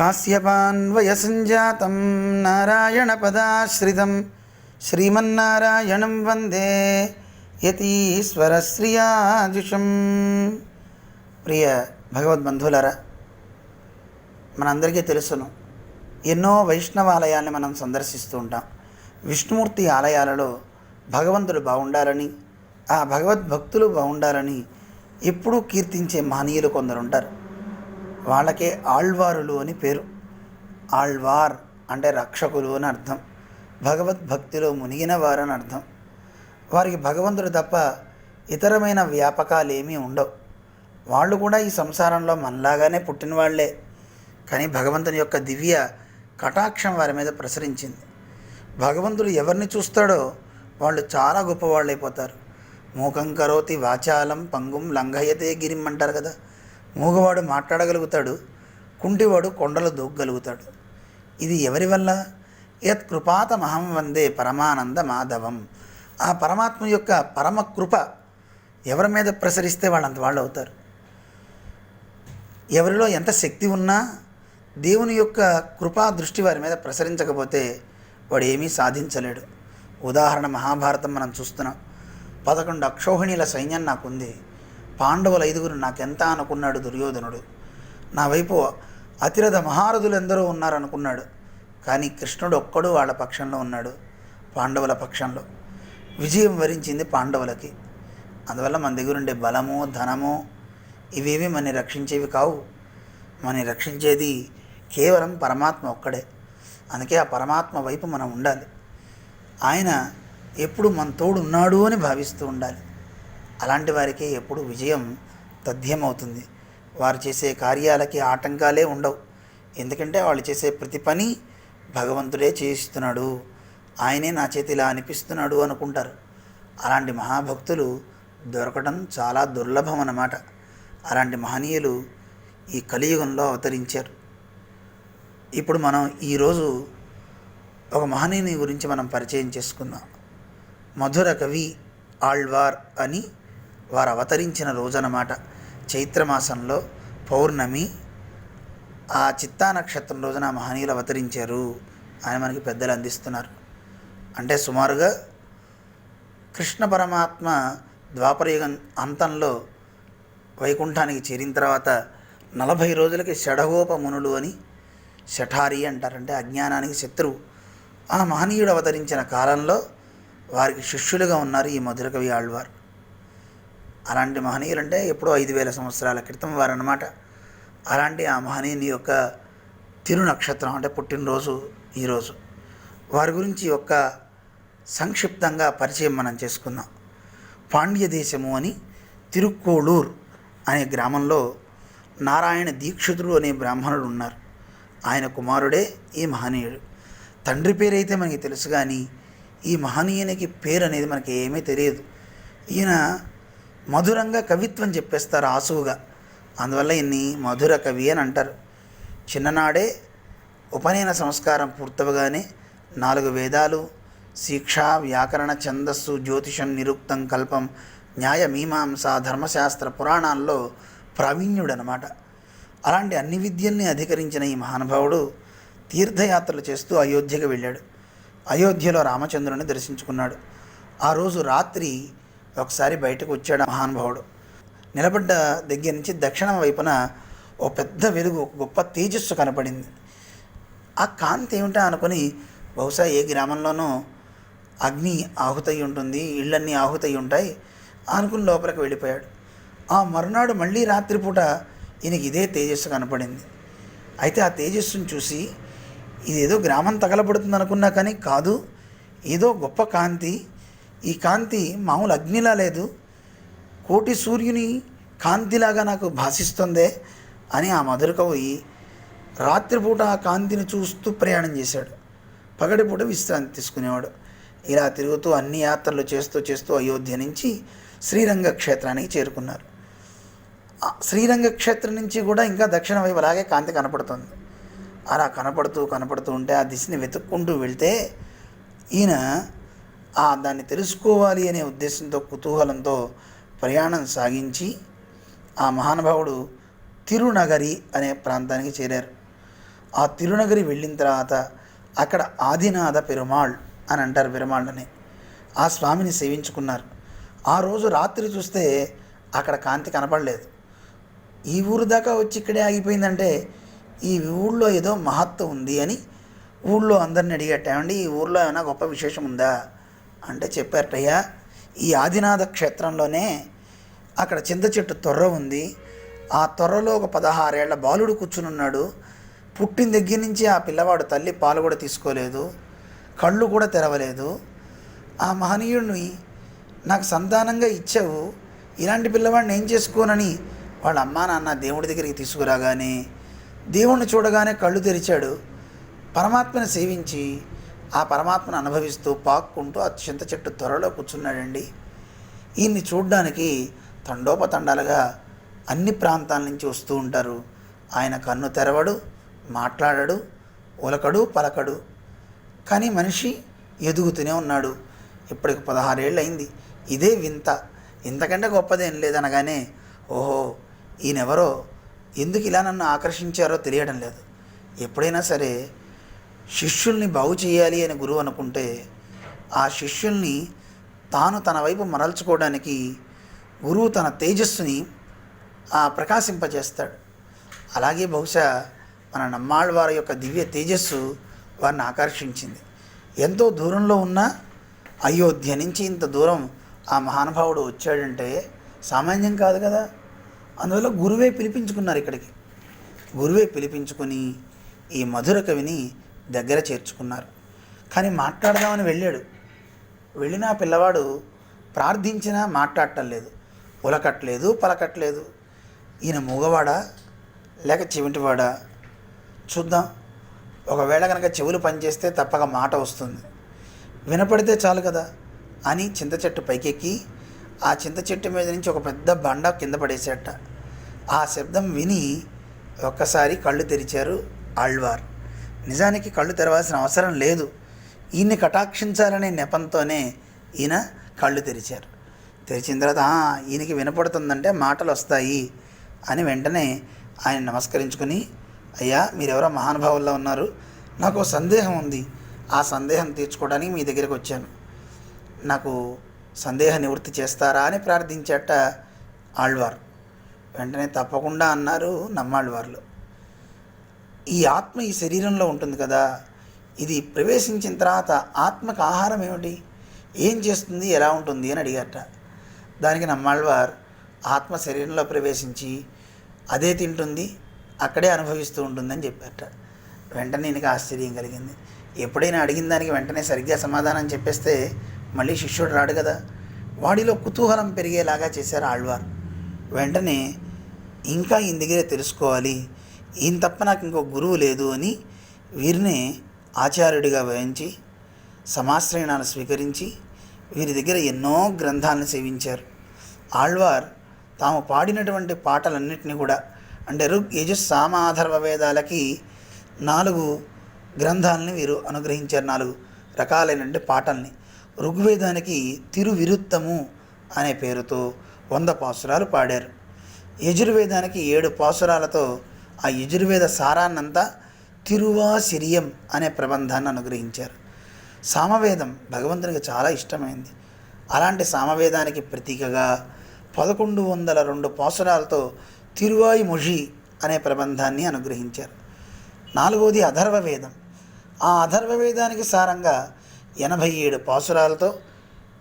కాశ్యపాన్వయసంజాతం నారాయణపదాశ్రితం శ్రీమన్నారాయణం వందే యతీశ్వరశ్రియాజుషం ప్రియ భగవద్బంధువులరా మనందరికీ తెలుసును ఎన్నో వైష్ణవాలయాల్ని మనం సందర్శిస్తూ ఉంటాం. విష్ణుమూర్తి ఆలయాలలో భగవంతుడు బాగుండాలని ఆ భగవద్భక్తులు బాగుండాలని ఎప్పుడూ కీర్తించే మహనీయులు కొందరు ఉంటారు వాళ్ళకే ఆళ్వారులు అని పేరు. ఆళ్వార్ అంటే రక్షకులు అని అర్థం. భగవద్భక్తిలో మునిగిన వారని అర్థం. వారికి భగవంతుడు తప్ప ఇతరమైన వ్యాపకాలు ఏమీ ఉండవు. వాళ్ళు కూడా ఈ సంసారంలో మనలాగానే పుట్టిన వాళ్ళే కానీ భగవంతుని యొక్క దివ్య కటాక్షం వారి మీద ప్రసరించింది. భగవంతుడు ఎవరిని చూస్తాడో వాళ్ళు చాలా గొప్పవాళ్ళు అయిపోతారు మూకం కరోతి వాచాలం పంగుం లంఘయతే గిరిం అంటారు కదా. మూగవాడు మాట్లాడగలుగుతాడు కుంటివాడు కొండలు దూకగలుగుతాడు ఇది ఎవరి వల్ల? యత్ మహం వందే పరమానంద మాధవం. ఆ పరమాత్మ యొక్క పరమ కృప ఎవరి మీద ప్రసరిస్తే వాళ్ళంత వాళ్ళు అవుతారు. ఎవరిలో ఎంత శక్తి ఉన్నా దేవుని యొక్క కృపా దృష్టి వారి మీద ప్రసరించకపోతే వాడు ఏమీ సాధించలేడు. ఉదాహరణ మహాభారతం మనం చూస్తున్నాం. పదకొండు అక్షోహిణీల సైన్యం నాకుంది. పాండవుల ఐదుగురు నాకెంత అనుకున్నాడు దుర్యోధనుడు? నా వైపు అతిరథ మహారథులు ఎందరో ఉన్నారనుకున్నాడు. కానీ కృష్ణుడు ఒక్కడు వాళ్ళ పక్షంలో ఉన్నాడు పాండవుల పక్షంలో. విజయం వరించింది పాండవులకి. అందువల్ల మన దగ్గర ఉండే బలము ధనము ఇవేవి మనని రక్షించేవి కావు. మనని రక్షించేది కేవలం పరమాత్మ ఒక్కడే. అందుకే ఆ పరమాత్మ వైపు మనం ఉండాలి. ఆయన ఎప్పుడు మన తోడు ఉన్నాడు అని భావిస్తూ ఉండాలి. అలాంటి వారికి ఎప్పుడు విజయం తథ్యమవుతుంది. వారు చేసే కార్యాలకి ఆటంకాలే ఉండవు. ఎందుకంటే వాళ్ళు చేసే ప్రతి పని భగవంతుడే చేయిస్తున్నాడు. ఆయనే నా చేతి ఇలా అనిపిస్తున్నాడు అనుకుంటారు. అలాంటి మహాభక్తులు దొరకడం చాలా దుర్లభం అన్నమాట అలాంటి మహనీయులు ఈ కలియుగంలో అవతరించారు. ఇప్పుడు మనం ఈరోజు ఒక మహనీయుని గురించి మనం పరిచయం చేసుకుందాం. మధుర కవి ఆళ్వార్ అని వారు అవతరించిన రోజనమాట. చైత్రమాసంలో పౌర్ణమి ఆ చిత్తా నక్షత్రం రోజున మహనీయులు అవతరించారు అని మనకి పెద్దలు అందిస్తున్నారు. అంటే సుమారుగా కృష్ణ పరమాత్మ ద్వాపరయుగం అంతంలో వైకుంఠానికి చేరిన తర్వాత నలభై రోజులకి షడగోప మునులు అని శఠారి అంటారంటే అజ్ఞానానికి శత్రువు. ఆ మహనీయుడు అవతరించిన కాలంలో వారికి శిష్యులుగా ఉన్నారు ఈ మధురకవి ఆళ్వారు. అలాంటి మహనీయులు అంటే ఎప్పుడో ఐదు వేల సంవత్సరాల క్రితం వారన్నమాట. అలాంటి ఆ మహనీయుని యొక్క తిరు నక్షత్రం అంటే పుట్టినరోజు ఈరోజు వారి గురించి ఒక సంక్షిప్తంగా పరిచయం మనం చేసుకుందాం. పాండ్య దేశము అని తిరుక్కోళూర్ అనే గ్రామంలో నారాయణ దీక్షితుడు అనే బ్రాహ్మణుడు ఉన్నారు. ఆయన కుమారుడే ఈ మహనీయుడు. తండ్రి పేరైతే మనకి తెలుసు కానీ ఈ మహనీయునికి పేరు అనేది మనకి ఏమీ తెలియదు. ఈయన మధురంగా కవిత్వం చెప్పేస్తారు ఆసువుగా. అందువల్ల ఇన్ని మధుర కవి అని అంటారు. చిన్ననాడే ఉపనయన సంస్కారం పూర్తవగానే నాలుగు వేదాలు శిక్ష వ్యాకరణ ఛందస్సు జ్యోతిషం నిరుక్తం కల్పం న్యాయ మీమాంస ధర్మశాస్త్ర పురాణాల్లో ప్రావీణ్యుడనమాట. అలాంటి అన్ని విద్యల్ని అధికరించిన ఈ మహానుభావుడు తీర్థయాత్రలు చేస్తూ అయోధ్యకు వెళ్ళాడు. అయోధ్యలో రామచంద్రుని దర్శించుకున్నాడు. ఆ రోజు రాత్రి ఒకసారి బయటకు వచ్చాడు మహానుభావుడు. నిలబడ్డ దగ్గర నుంచి దక్షిణం వైపున ఓ పెద్ద వెలుగు గొప్ప తేజస్సు కనపడింది. ఆ కాంతి ఏమిటా అనుకుని బహుశా ఏ గ్రామంలోనూ అగ్ని ఆహుతై ఉంటుంది ఇళ్ళన్నీ ఆహుతై ఉంటాయి అనుకుని లోపలికి వెళ్ళిపోయాడు. ఆ మరునాడు మళ్ళీ రాత్రిపూట ఈయనకి ఇదే తేజస్సు కనపడింది. అయితే ఆ తేజస్సును చూసి ఇదేదో గ్రామం తగలబడుతుంది అనుకున్నా కానీ కాదు ఏదో గొప్ప కాంతి ఈ కాంతి మామూలు అగ్నిలా లేదు. కోటి సూర్యుని కాంతిలాగా నాకు భాషిస్తుందే అని ఆ మధుర కవి రాత్రిపూట ఆ కాంతిని చూస్తూ ప్రయాణం చేశాడు. పగటిపూట విశ్రాంతి తీసుకునేవాడు. ఇలా తిరుగుతూ అన్ని యాత్రలు చేస్తూ చేస్తూ అయోధ్య నుంచి శ్రీరంగ క్షేత్రానికి చేరుకున్నారు. శ్రీరంగ క్షేత్రం నుంచి కూడా ఇంకా దక్షిణ వైపు అలాగే కాంతి కనపడుతుంది. అలా కనపడుతూ కనపడుతూ ఉంటే ఆ దిశని వెతుక్కుంటూ వెళ్తే ఈయన దాన్ని తెలుసుకోవాలి అనే ఉద్దేశంతో కుతూహలంతో ప్రయాణం సాగించి ఆ మహానుభావుడు తిరునగరి అనే ప్రాంతానికి చేరారు. ఆ తిరునగరి వెళ్ళిన తర్వాత అక్కడ ఆదినాథ పెరుమాళ్ అని అంటారు పెరుమాళ్ళని. ఆ స్వామిని సేవించుకున్నారు. ఆ రోజు రాత్రి చూస్తే అక్కడ కాంతి కనపడలేదు. ఈ ఊరు దాకా వచ్చి ఇక్కడే ఆగిపోయిందంటే ఈ ఊళ్ళో ఏదో మహత్వం ఉంది అని ఊళ్ళో అందరిని అడిగట ఈ ఊళ్ళో ఏమైనా గొప్ప విశేషం ఉందా? అంటే చెప్పారటయ్యా ఈ ఆదినాథ క్షేత్రంలోనే అక్కడ చింత చెట్టు తొర్ర ఉంది. ఆ తొర్రలో ఒక పదహారేళ్ళ బాలుడు కూర్చునున్నాడు. పుట్టిన దగ్గర నుంచి ఆ పిల్లవాడు తల్లి పాలు కూడా తీసుకోలేదు. కళ్ళు కూడా తెరవలేదు. ఆ మహనీయుడిని నాకు సంతానంగా ఇచ్చావు. ఇలాంటి పిల్లవాడిని ఏం చేసుకోనని వాళ్ళ అమ్మా నాన్న దేవుడి దగ్గరికి తీసుకురాగానే దేవుణ్ణి చూడగానే కళ్ళు తెరిచాడు. పరమాత్మని సేవించి ఆ పరమాత్మను అనుభవిస్తూ పాక్కుంటూ ఆ చింత చెట్టు త్వరలో కూర్చున్నాడండి. ఈయన్ని చూడ్డానికి తండోపతండాలుగా అన్ని ప్రాంతాల నుంచి వస్తూ ఉంటారు. ఆయన కన్ను తెరవడు మాట్లాడడు ఉలకడు పలకడు. కానీ మనిషి ఎదుగుతూనే ఉన్నాడు. ఇప్పటికి పదహారేళ్ళు అయింది ఇదే వింత. ఇంతకంటే గొప్పదేం లేదనగానే ఓహో ఈయనెవరో? ఎందుకు ఇలా నన్ను ఆకర్షించారో తెలియడం లేదు. ఎప్పుడైనా సరే శిష్యుల్ని బాగు చేయాలి అని గురువు అనుకుంటే ఆ శిష్యుల్ని తాను తన వైపు మరల్చుకోవడానికి గురువు తన తేజస్సుని ఆ ప్రకాశింపజేస్తాడు. అలాగే బహుశా మన నమ్మాళ్ళ వారి యొక్క దివ్య తేజస్సు వారిని ఆకర్షించింది. ఎంతో దూరంలో ఉన్న అయోధ్య నుంచి ఇంత దూరం ఆ మహానుభావుడు వచ్చాడంటే సామాన్యం కాదు కదా. అందువల్ల గురువే పిలిపించుకున్నారు ఇక్కడికి. గురువే పిలిపించుకొని ఈ మధుర కవిని దగ్గర చేర్చుకున్నారు. కానీ మాట్లాడదామని వెళ్ళాడు. వెళ్ళిన పిల్లవాడు ప్రార్థించినా మాట్లాడటం లేదు. ఉలకట్లేదు పలకట్లేదు. ఈయన మూగవాడా? లేక చెవిటివాడా? చూద్దాం. ఒకవేళ కనుక చెవులు పనిచేస్తే తప్పక మాట వస్తుంది. వినపడితే చాలు కదా? అని చింత చెట్టు పైకెక్కి ఆ చింత చెట్టు మీద నుంచి ఒక పెద్ద బండ కింద పడేసేట ఆ శబ్దం విని ఒక్కసారి కళ్ళు తెరిచారు ఆళ్వార్. నిజానికి కళ్ళు తెరవాల్సిన అవసరం లేదు. ఈయన్ని కటాక్షించాలనే నెపంతోనే ఈయన కళ్ళు తెరిచారు. తెరిచిన తర్వాత ఈయనకి వినపడుతుందంటే మాటలు వస్తాయి అని వెంటనే ఆయన నమస్కరించుకుని అయ్యా మీరెవరో మహానుభావుల్లో ఉన్నారు. నాకు సందేహం ఉంది. ఆ సందేహం తీర్చుకోవడానికి మీ దగ్గరికి వచ్చాను. నాకు సందేహ నివృత్తి చేస్తారా అని ప్రార్థించేట ఆళ్వార్. వెంటనే తప్పకుండా అన్నారు నమ్మాళ్వార్లు. ఈ ఆత్మ ఈ శరీరంలో ఉంటుంది కదా ఇది ప్రవేశించిన తర్వాత ఆత్మకు ఆహారం ఏమిటి? ఏం చేస్తుంది? ఎలా ఉంటుంది? అని అడిగారట. దానికి నమ్మాళ్వార్ ఆత్మ శరీరంలో ప్రవేశించి అదే తింటుంది అక్కడే అనుభవిస్తూ ఉంటుందని చెప్పారట. వెంటనే నీకు ఆశ్చర్యం కలిగింది. ఎప్పుడైనా అడిగిన దానికి వెంటనే సరిగ్గా సమాధానం చెప్పేస్తే మళ్ళీ శిష్యుడు రాడు కదా. వాడిలో కుతూహలం పెరిగేలాగా చేశారు ఆళ్వార్ వెంటనే ఇంకా ఈయన దగ్గరే తెలుసుకోవాలి ఈయన తప్ప నాకు ఇంకో గురువు లేదు అని వీరినే ఆచార్యుడిగా వహించి సమాశ్రయణాలు స్వీకరించి వీరి దగ్గర ఎన్నో గ్రంథాలను సేవించారు. ఆళ్వార్ తాము పాడినటువంటి పాటలన్నింటినీ కూడా అంటే ఋగ్ యజుస్ సామ వేదాలకి నాలుగు గ్రంథాలని వీరు అనుగ్రహించారు. నాలుగు రకాలైనటువంటి పాటల్ని. ఋగ్వేదానికి తిరువిరుత్తము అనే పేరుతో వంద పాసురాలు పాడారు. యజుర్వేదానికి ఏడు పాసురాలతో ఆ యజుర్వేద సారాన్నంతా తిరువాసిరియం అనే ప్రబంధాన్ని అనుగ్రహించారు. సామవేదం భగవంతునికి చాలా ఇష్టమైంది. అలాంటి సామవేదానికి ప్రతీకగా పదకొండు వందల రెండు పాసురాలతో తిరువాయి మొషి అనే ప్రబంధాన్ని అనుగ్రహించారు. నాలుగవది అధర్వ వేదం ఆ అధర్వ వేదానికి సారంగా ఎనభై ఏడు పాసురాలతో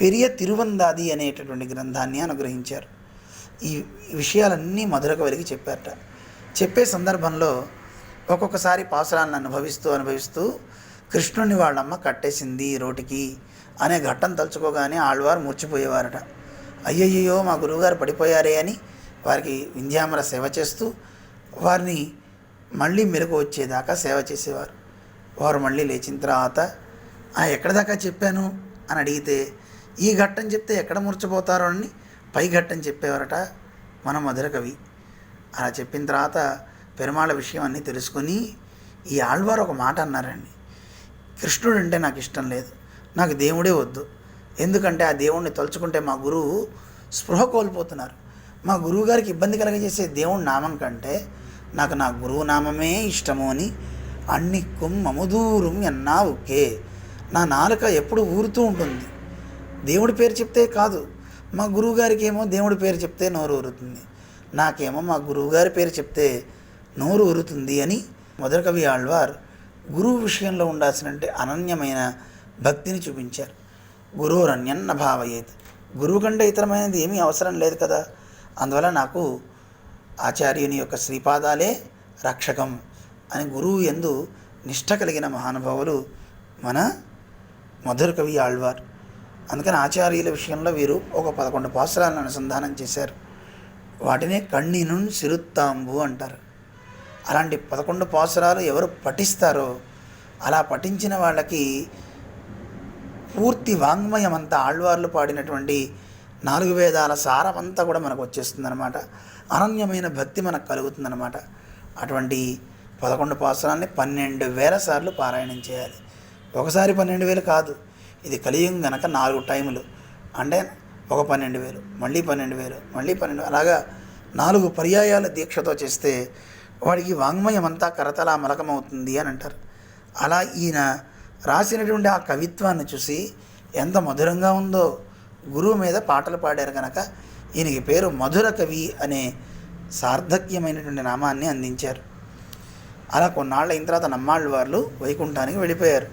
పెరియ తిరువందాది అనేటటువంటి గ్రంథాన్ని అనుగ్రహించారు. ఈ విషయాలన్నీ మధురకవరికి చెప్పారట. చెప్పే సందర్భంలో ఒక్కొక్కసారి పాసురాలను అనుభవిస్తూ అనుభవిస్తూ కృష్ణుని వాళ్ళమ్మ కట్టేసింది రోటికి అనే ఘట్టం తలుచుకోగానే ఆళ్వారు మూర్చిపోయేవారట. అయ్యయ్యో మా గురువుగారు పడిపోయారే అని వారికి వింధ్యామర సేవ చేస్తూ వారిని మళ్ళీ మెరుగు వచ్చేదాకా సేవ చేసేవారు. వారు మళ్ళీ లేచిన తర్వాత "ఆ, ఎక్కడ దాకా చెప్పాను? అని అడిగితే ఈ ఘట్టం చెప్తే ఎక్కడ మూర్చిపోతారో అని పై ఘట్టం చెప్పేవారట మన మధుర కవి. అలా చెప్పిన తర్వాత పెరుమాళ విషయం అన్నీ తెలుసుకుని ఈ ఆళ్వారు ఒక మాట అన్నారండి. కృష్ణుడు అంటే నాకు ఇష్టం లేదు. నాకు దేవుడే వద్దు. ఎందుకంటే ఆ దేవుణ్ణి తలుచుకుంటే మా గురువు స్పృహ కోల్పోతున్నారు. మా గురువు గారికి ఇబ్బంది కలగజేసే దేవుడి నామం కంటే నాకు నా గురువు నామమే ఇష్టము అని అన్నిక్కుం ఎన్నా ఓకే నా నాలుక ఎప్పుడు ఊరుతూ ఉంటుంది. దేవుడి పేరు చెప్తే కాదు. మా గురువుగారికి ఏమో దేవుడి పేరు చెప్తే నోరు ఊరుతుంది. నాకేమో మా గురువుగారి పేరు చెప్తే నోరు ఊరుతుంది అని మొదటి కవి ఆళ్వార్ గురువు విషయంలో ఉండాల్సినంటే అనన్యమైన భక్తిని చూపించారు. గురువురన్యన్న భావయేత్. గురువు కంటే ఇతరమైనది ఏమీ అవసరం లేదు కదా. అందువల్ల నాకు ఆచార్యుని యొక్క శ్రీపాదాలే రక్షకం అని గురువు ఎందు నిష్ట కలిగిన మహానుభావులు మన మధుర కవి ఆళ్వార్. అందుకని ఆచార్యుల విషయంలో వీరు ఒక పదకొండు పాసురాలను అనుసంధానం చేశారు. వాటినే కన్నీను సిరుత్తాంబు అంటారు. అలాంటి పదకొండు పాసురాలు ఎవరు పఠిస్తారో అలా పఠించిన వాళ్ళకి పూర్తి వాంగ్మయం అంతా ఆళ్వార్లు పాడినటువంటి నాలుగు వేదాల సారమంతా కూడా మనకు వచ్చేస్తుందన్నమాట. అనన్యమైన భక్తి మనకు కలుగుతుందన్నమాట. అటువంటి పదకొండు పాసురాల్ని పన్నెండు వేల సార్లు పారాయణం చేయాలి. ఒకసారి పన్నెండు వేలు కాదు ఇది కలియుగం గనక నాలుగు టైములు. అంటే ఒక పన్నెండు వేలు మళ్ళీ పన్నెండు వేలు మళ్ళీ పన్నెండు అలాగా నాలుగు పర్యాయాల దీక్షతో చేస్తే వాడికి వాంగ్మయం అంతా కరతలా మలకమవుతుంది అని అంటారు. అలా ఈయన రాసినటువంటి ఆ కవిత్వాన్ని చూసి ఎంత మధురంగా ఉందో గురువు మీద పాటలు పాడారు కనుక ఈయనకి పేరు మధుర కవి అనే సార్థక్యమైనటువంటి నామాన్ని అందించారు. అలా కొన్నాళ్ళ అయిన తర్వాత నమ్మాళ్ళు వారు వైకుంఠానికి వెళ్ళిపోయారు.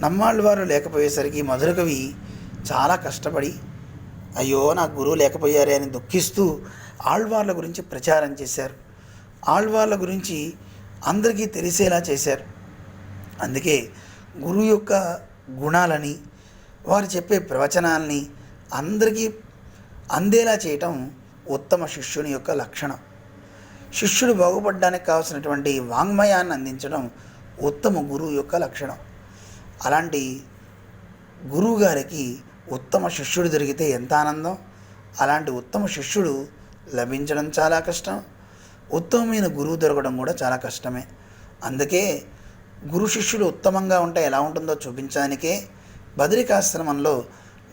నమ్మాళ్ళు వారు లేకపోయేసరికి మధుర కవి చాలా కష్టపడి అయ్యో నాకు గురువు లేకపోయారే అని దుఃఖిస్తూ ఆళ్వార్ల గురించి ప్రచారం చేశారు. ఆళ్వార్ల గురించి అందరికీ తెలిసేలా చేశారు. అందుకే గురువు యొక్క గుణాలని వారు చెప్పే ప్రవచనాల్ని అందరికీ అందేలా చేయటం ఉత్తమ శిష్యుని యొక్క లక్షణం. శిష్యుడు బాగుపడడానికి కావాల్సినటువంటి వాంగ్మయాన్ని అందించడం ఉత్తమ గురువు యొక్క లక్షణం. అలాంటి గురువు గారికి ఉత్తమ శిష్యుడు దొరికితే ఎంత ఆనందం? అలాంటి ఉత్తమ శిష్యుడు లభించడం చాలా కష్టం. ఉత్తమమైన గురువు దొరకడం కూడా చాలా కష్టమే. అందుకే గురు శిష్యులు ఉత్తమంగా ఉంటే ఎలా ఉంటుందో చూపించడానికే బదరికాశ్రమంలో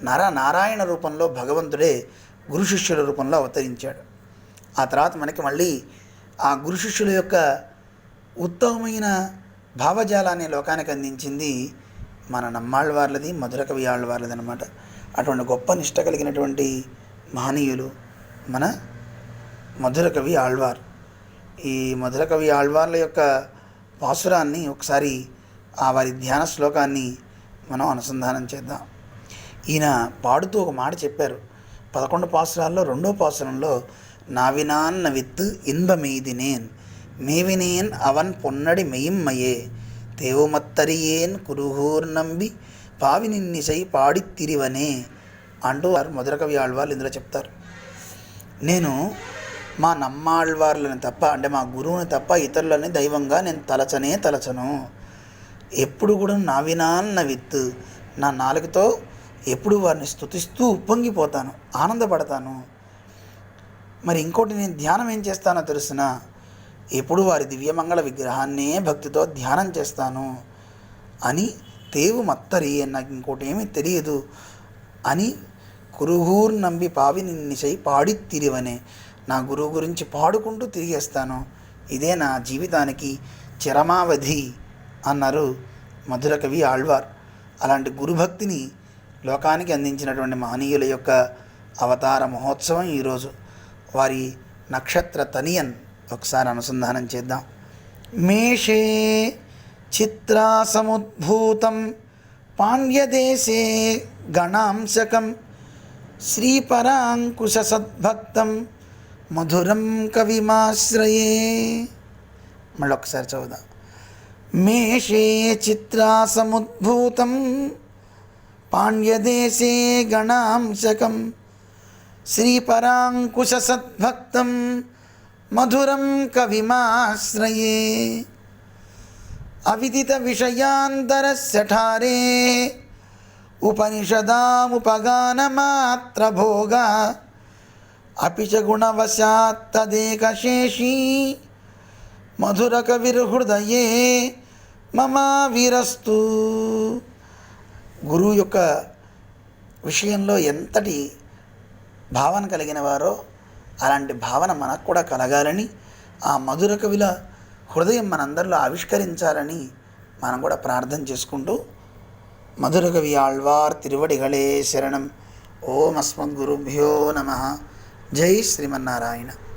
నర నారాయణ రూపంలో భగవంతుడే గురు శిష్యుల రూపంలో అవతరించాడు. ఆ తర్వాత మనకి మళ్ళీ ఆ గురు శిష్యుల యొక్క ఉత్తమమైన భావజాలాన్ని లోకానికి అందించింది మన నమ్మాళ్ళ వార్లది మధుర కవి ఆళ్ళవార్లది అనమాట అటువంటి గొప్ప నిష్ట కలిగినటువంటి మహనీయులు మన మధుర కవి ఆళ్వార్. ఈ మధుర కవి ఆళ్వార్ల యొక్క పాసురాన్ని ఒకసారి ఆ వారి ధ్యాన శ్లోకాన్ని మనం అనుసంధానం చేద్దాం. ఈయన పాడుతూ ఒక మాట చెప్పారు. పదకొండు పాసురాల్లో రెండో పాసురంలో నావినాన్న విత్తు ఇన్బమెయ్దినేన్ మేవినేన్ అవన్ పొన్నడి మెయిమ్మయే తేవుమత్తరియేన్ కురుహూర్ నంబి పావి నిన్నిసై పాడిత్తిరివనే అంటూ వారు మధుర కవి ఆళ్వార్లు ఇందులో చెప్తారు నేను మా నమ్మాళ్వార్లను తప్ప అంటే మా గురువుని తప్ప ఇతరులని దైవంగా నేను తలచనే తలచను ఎప్పుడు కూడా నా వినాన్న విత్తు నా నాలుగుతో ఎప్పుడు వారిని స్తుతిస్తూ ఉప్పొంగిపోతాను ఆనందపడతాను మరి ఇంకోటి నేను ధ్యానం ఏం చేస్తానో తెలుసిన ఎప్పుడు వారి దివ్యమంగళ విగ్రహాన్నే భక్తితో ధ్యానం చేస్తాను అని తేవు మత్తరి నాకు ఇంకోటి ఏమీ తెలియదు అని కురుహూర్ నంబి పావి నిన్నిసై పాడి తిరివనే నా గురువు గురించి పాడుకుంటూ తిరిగేస్తాను. ఇదే నా జీవితానికి చిరమావధి అన్నారు మధుర కవి ఆళ్వార్. అలాంటి గురుభక్తిని లోకానికి అందించినటువంటి మహనీయుల యొక్క అవతార మహోత్సవం ఈరోజు. వారి నక్షత్ర తనియన్ ఒకసారి అనుసంధానం చేద్దాం. మేషే చిత్రాసముద్భూతం పాండ్యదేశే గణాంశకం శ్రీపరాంకుశ సద్భక్తం మధురం కవిమాశ్రయే. మళ్ళొకసారి చదువుదా. మేషే చిత్రాసముద్భూతం పాండ్యదేశే గణాంశకం శ్రీపరాంకుశసద్భక్తం మధురం కవిమాశ్రయే. అవిదిత విషయాంతరస్య ఠారే ఉపనిషదాముపగానమాత్రభోగ అపి చ గుణవశాత్తదేకశేషీ మమా మమావిరస్తు గురువు యొక్క విషయంలో ఎంతటి భావన కలిగిన వారో అలాంటి భావన మనకు కూడా కలగాలని ఆ మధుర కవిల హృదయం మనందరిలో ఆవిష్కరించాలని మనం కూడా ప్రార్థన చేసుకుంటూ మధురకవి ఆళ్వార్ తిరువడిగళే శరణం. ఓం అస్మద్గురుభ్యో నమ. జై శ్రీమన్నారాయణ.